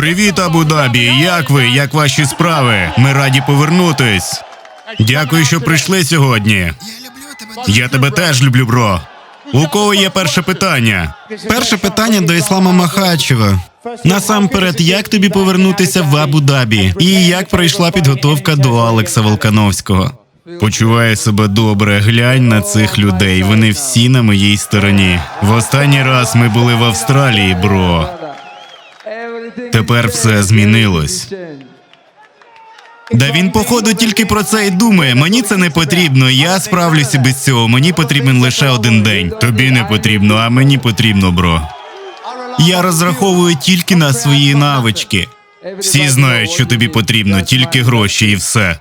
Привіт, Абу-Дабі! Як ви? Як ваші справи? Ми раді повернутись. Дякую, що прийшли сьогодні. Я тебе теж люблю, бро. У кого є перше питання? Перше питання до Іслама Махачева. Насамперед, як тобі повернутися в Абу-Дабі? І як пройшла підготовка до Алекса Волкановського? Почуваю себе добре. Глянь на цих людей. Вони всі на моїй стороні. В останній раз ми були в Австралії, бро. Тепер все змінилось. Да він, походу, тільки про це і думає. Мені це не потрібно. Я справлюся без цього. Мені потрібен лише один день. Тобі не потрібно, а мені потрібно, бро. Я розраховую тільки на свої навички. Всі знають, що тобі потрібно, тільки гроші і все.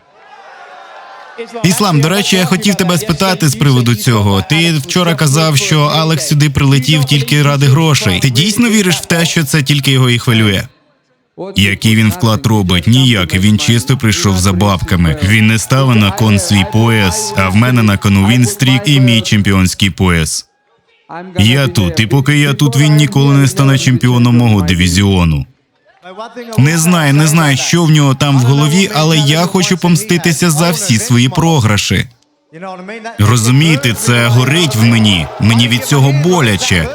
Іслам, до речі, я хотів тебе спитати з приводу цього. Ти вчора казав, що Алекс сюди прилетів тільки ради грошей. Ти дійсно віриш в те, що це тільки його і хвилює? Який він вклад робить? Ніякий. Він чисто прийшов за бабками. Він не ставив на кон свій пояс, а в мене на кону він стрік і мій чемпіонський пояс. Я тут, і поки я тут, він ніколи не стане чемпіоном мого дивізіону. Не знаю, не знаю, що в нього там в голові, але я хочу помститися за всі свої програші. Розумієте, це горить в мені. Мені від цього боляче.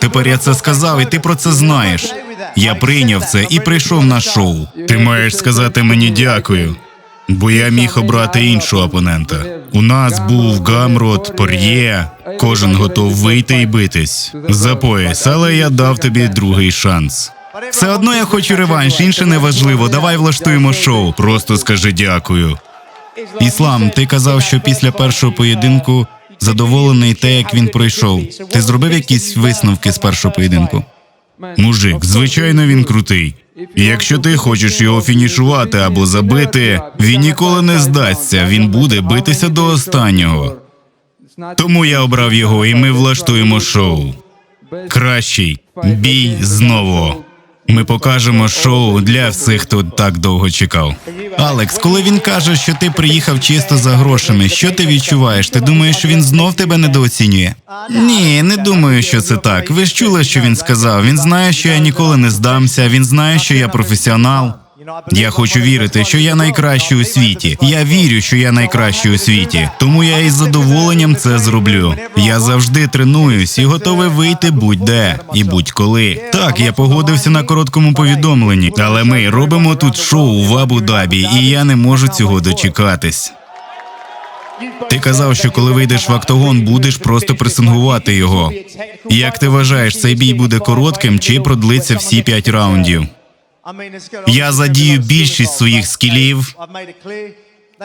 Тепер я це сказав, і ти про це знаєш. Я прийняв це і прийшов на шоу. Ти маєш сказати мені дякую. Бо я міг обрати іншого опонента. У нас був Гамрот, Пор'є. Кожен готов вийти і битись за пояс, але я дав тобі другий шанс. Все одно я хочу реванш, інше не важливо. Давай влаштуємо шоу. Просто скажи дякую. Іслам, ти казав, що після першого поєдинку задоволений те, як він пройшов. Ти зробив якісь висновки з першого поєдинку? Мужик, звичайно, він крутий. І якщо ти хочеш його фінішувати або забити, він ніколи не здасться. Він буде битися до останнього. Тому я обрав його, і ми влаштуємо шоу. Кращий бій знову. Ми покажемо шоу для всіх, хто так довго чекав. Алекс, коли він каже, що ти приїхав чисто за грошами, що ти відчуваєш? Ти думаєш, що він знов тебе недооцінює? Ні, не думаю, що це так. Ви ж чули, що він сказав. Він знає, що я ніколи не здамся. Він знає, що я професіонал. Я хочу вірити, що я найкращий у світі. Я вірю, що я найкращий у світі. Тому я із задоволенням це зроблю. Я завжди тренуюсь і готовий вийти будь-де і будь-коли. Так, я погодився на короткому повідомленні, але ми робимо тут шоу в Абу-Дабі, і я не можу цього дочекатись. Ти казав, що коли вийдеш в октагон, будеш просто пресингувати його. Як ти вважаєш, цей бій буде коротким чи продлиться всі п'ять раундів? Я задію більшість своїх скілів.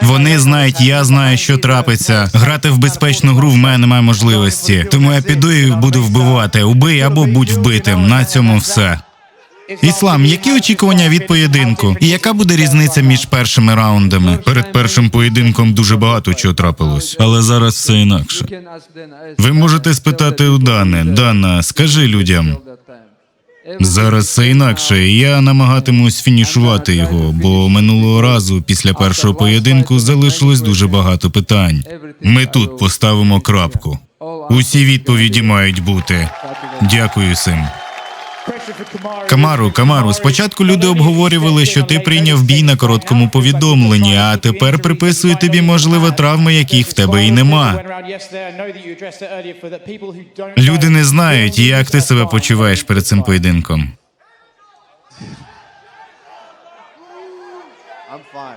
Вони знають, я знаю, що трапиться. Грати в безпечну гру в мене немає можливості. Тому я піду і буду вбивати. Убий або будь вбитим. На цьому все. Іслам, які очікування від поєдинку? І яка буде різниця між першими раундами? Перед першим поєдинком дуже багато чого трапилось, але зараз все інакше. Ви можете спитати у Дани. Дана, скажи людям. Зараз все інакше. Я намагатимусь фінішувати його, бо минулого разу, після першого поєдинку, залишилось дуже багато питань. Ми тут поставимо крапку. Усі відповіді мають бути. Дякую, Сим. Камару, Камару, спочатку люди обговорювали, що ти прийняв бій на короткому повідомленні, а тепер приписують тобі, можливо, травми, яких в тебе і нема. Люди не знають, як ти себе почуваєш перед цим поєдинком.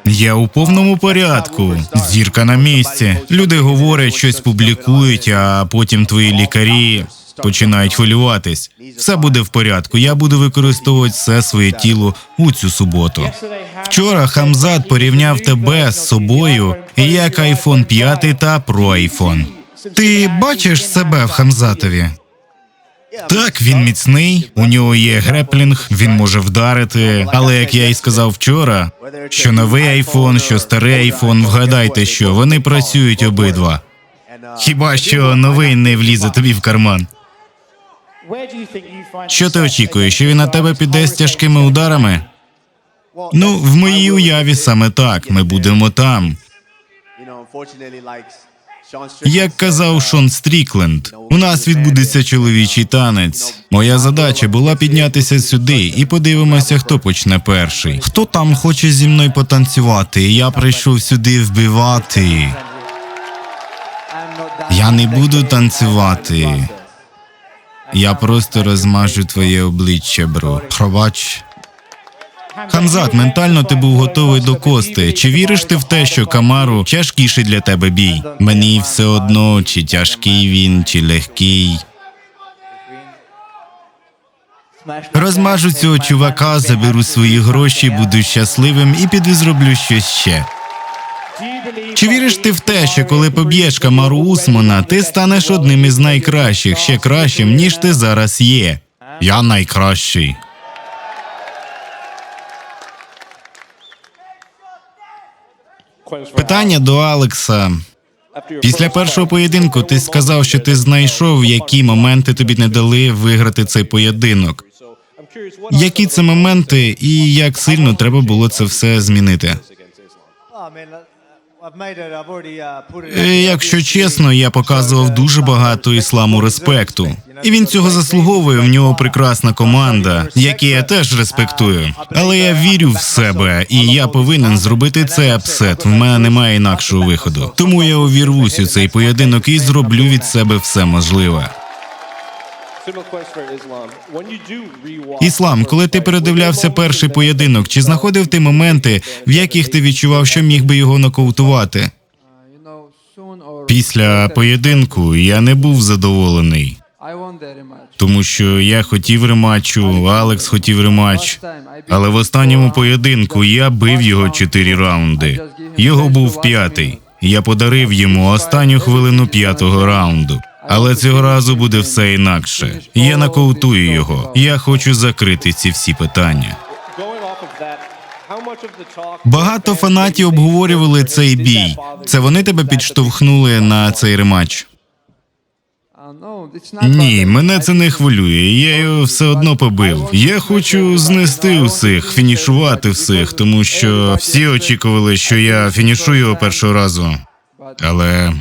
Я у повному порядку. Зірка на місці. Люди говорять, щось публікують, а потім твої лікарі починають хвилюватись. Все буде в порядку. Я буду використовувати все своє тіло у цю суботу. Вчора Хамзат порівняв тебе з собою як iPhone 5 та Pro iPhone. Ти бачиш себе в Хамзатові? Так, він міцний, у нього є греплінг, він може вдарити. Але як я й сказав вчора, що новий айфон, що старий айфон, вгадайте, що вони працюють обидва. Хіба що новий не влізе тобі в карман? Що ти очікуєш? Що він на тебе піде з тяжкими ударами? Ну, в моїй уяві саме так. Ми будемо там. Як казав Шон Стрікленд, у нас відбудеться чоловічий танець. Моя задача була піднятися сюди і подивимося, хто почне перший. Хто там хоче зі мною потанцювати? Я прийшов сюди вбивати. Я не буду танцювати. Я просто розмажу твоє обличчя, бро. Пробач. Хамзат, ментально ти був готовий до кости. Чи віриш ти в те, що Камару тяжкіший для тебе бій? Мені все одно, чи тяжкий він, чи легкий. Розмажу цього чувака, заберу свої гроші, буду щасливим і піду зроблю щось ще. Чи віриш ти в те, що коли поб'єш Камару Усмана, ти станеш одним із найкращих, ще кращим, ніж ти зараз є? Я найкращий. Питання до Алекса. Після першого поєдинку ти сказав, що ти знайшов, які моменти тобі не дали виграти цей поєдинок. Які це моменти і як сильно треба було це все змінити? Е, Якщо чесно, я показував дуже багато ісламу респекту, і він цього заслуговує. В нього прекрасна команда, які я теж респектую. Але я вірю в себе, і я повинен зробити цей апсет. В мене немає інакшого виходу. Тому я увірвусь у цей поєдинок і зроблю від себе все можливе. Іслам, коли ти передивлявся перший поєдинок, чи знаходив ти моменти, в яких ти відчував, що міг би його нокаутувати? Після поєдинку я не був задоволений, тому що я хотів рематчу, Алекс хотів рематч. Але в останньому поєдинку я бив його чотири раунди. Його був п'ятий. Я подарив йому останню хвилину п'ятого раунду. Але цього разу буде все інакше. Я нокаутую його. Я хочу закрити ці всі питання. Багато фанатів обговорювали цей бій. Це вони тебе підштовхнули на цей рематч. Ні, мене це не хвилює. Я його все одно побив. Я хочу знести усіх, фінішувати всіх, тому що всі очікували, що я фінішую його першого разу. Але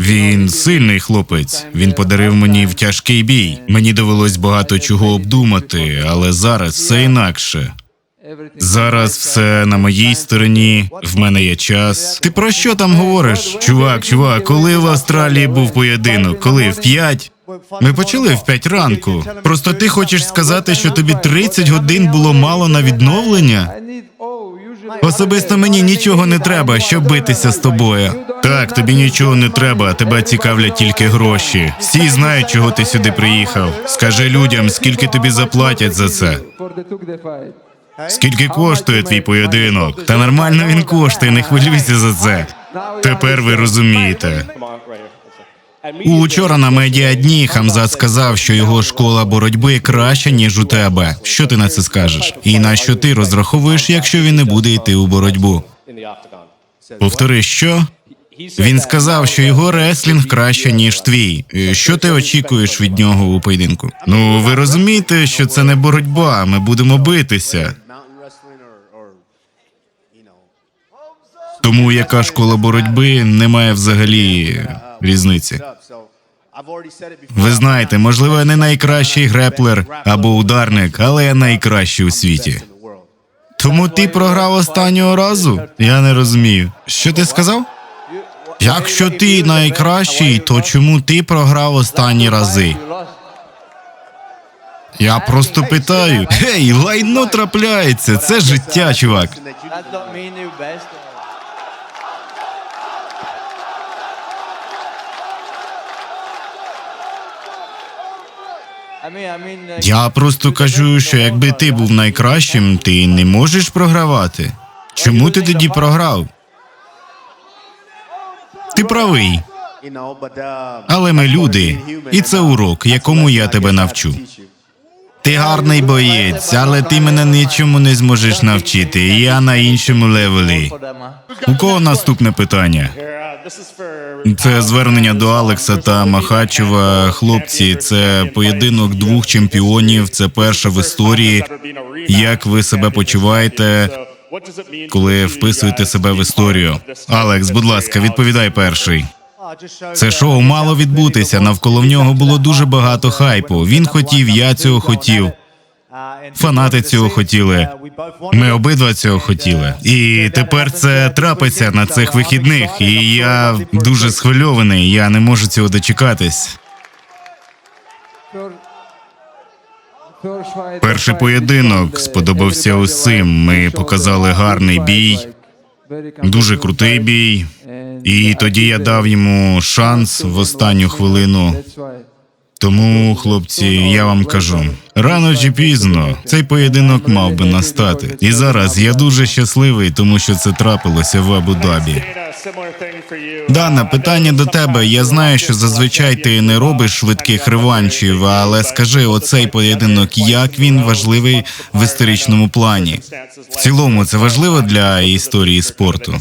він сильний хлопець. Він подарив мені в тяжкий бій. Мені довелось багато чого обдумати, але зараз все інакше. Зараз все на моїй стороні. В мене є час. Ти про що там говориш? Чувак, чувак, коли в Австралії був поєдинок? Коли в п'ять? Ми почали в п'ять ранку. Просто ти хочеш сказати, що тобі 30 годин було мало на відновлення? Особисто мені нічого не треба, щоб битися з тобою. Так, тобі нічого не треба, тебе цікавлять тільки гроші. Всі знають, чого ти сюди приїхав. Скажи людям, скільки тобі заплатять за це. Скільки коштує твій поєдинок? Та нормально він коштує, не хвилюйся за це. Тепер ви розумієте. Учора на медіа дні Хамзат сказав, що його школа боротьби краща, ніж у тебе. Що ти на це скажеш? І на що ти розраховуєш, якщо він не буде йти у боротьбу? Повтори, що? Він сказав, що його реслінг краще, ніж твій. Е, Що ти очікуєш від нього у поєдинку? Ну, ви розумієте, що це не боротьба, ми будемо битися. Тому яка школа боротьби немає взагалі різниці. Ви знаєте, можливо, я не найкращий греплер або ударник, але я найкращий у світі. Тому ти програв останнього разу? Я не розумію. Що ти сказав? Якщо ти найкращий, то чому ти програв останні рази? Я просто питаю. Гей, лайно трапляється. Це життя, чувак. Я просто кажу, що якби ти був найкращим, ти не можеш програвати. Чому ти тоді програв? Ти правий, але ми люди, і це урок, якому я тебе навчу. Ти гарний боєць, але ти мене нічому не зможеш навчити. Я на іншому левелі. У кого наступне питання? Це звернення до Алекса та Махачева. Хлопці, це поєдинок двох чемпіонів. Це перша в історії. Як ви себе почуваєте, коли вписуєте себе в історію? Алекс, будь ласка, відповідай перший. Це шоу мало відбутися. Навколо в нього було дуже багато хайпу. Він хотів, я цього хотів. Фанати цього хотіли. Ми обидва цього хотіли. І тепер це трапиться на цих вихідних. І я дуже схвильований. Я не можу цього дочекатись. Перший поєдинок сподобався усім. Ми показали гарний бій, дуже крутий бій. І тоді я дав йому шанс в останню хвилину. Тому, хлопці, я вам кажу, рано чи пізно цей поєдинок мав би настати. І зараз я дуже щасливий, тому що це трапилося в Абу-Дабі. Дана, питання до тебе. Я знаю, що зазвичай ти не робиш швидких реваншів, але скажи, оцей поєдинок, як він важливий в історичному плані? В цілому, це важливо для історії спорту.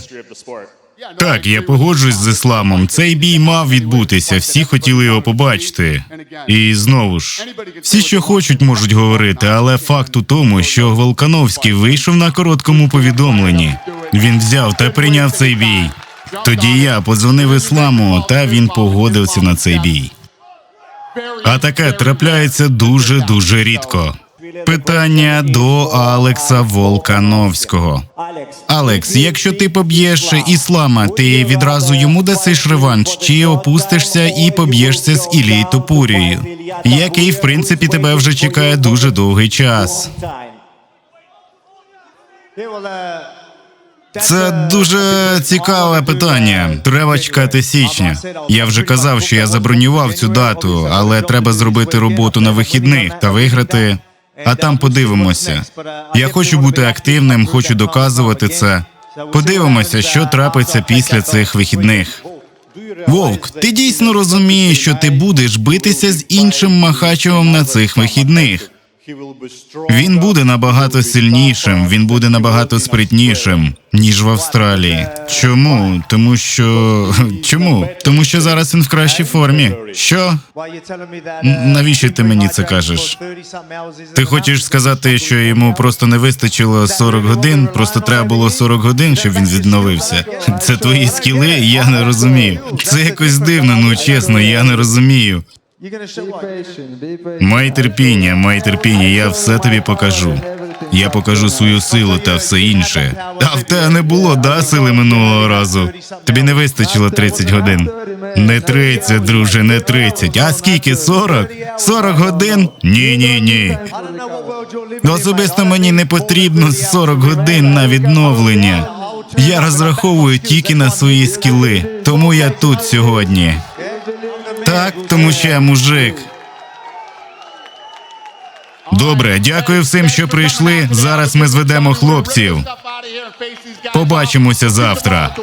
Так, я погоджуюсь з ісламом. Цей бій мав відбутися. Всі хотіли його побачити. І знову ж, всі, що хочуть, можуть говорити, але факт у тому, що Волкановський вийшов на короткому повідомленні. Він взяв та прийняв цей бій. Тоді я подзвонив ісламу, та він погодився на цей бій. А таке трапляється дуже дуже рідко. Питання до Алекса Волкановського. Алекс, якщо ти поб'єш іслама, ти відразу йому дасиш реванш, чи опустишся і поб'єшся з Ілією Топурією, який, в принципі, тебе вже чекає дуже довгий час. Це дуже цікаве питання. Треба чекати січня. Я вже казав, що я забронював цю дату, але треба зробити роботу на вихідних та виграти. А там подивимося. Я хочу бути активним, хочу доказувати це. Подивимося, що трапиться після цих вихідних. Вовк, ти дійсно розумієш, що ти будеш битися з іншим Махачевим на цих вихідних. Він буде набагато сильнішим, він буде набагато спритнішим, ніж в Австралії. Чому? Тому що чому? Тому що зараз він в кращій формі. Що? Навіщо ти мені це кажеш? Ти хочеш сказати, що йому просто не вистачило 40 годин, просто треба було 40 годин, щоб він відновився. Це твої скіли? Я не розумію. Це якось дивно, ну чесно, я не розумію. Май терпіння, май терпіння, я все тобі покажу. Я покажу свою силу та все інше. А в тебе не було, да, сили минулого разу? Тобі не вистачило 30 годин. Не 30, друже, не 30. А скільки? 40? 40 годин? Ні, ні, ні. Особисто мені не потрібно 40 годин на відновлення. Я розраховую тільки на свої скіли, тому я тут сьогодні. Так, тому що я мужик. Добре, дякую всім, що прийшли. Зараз ми зведемо хлопців. Побачимося завтра.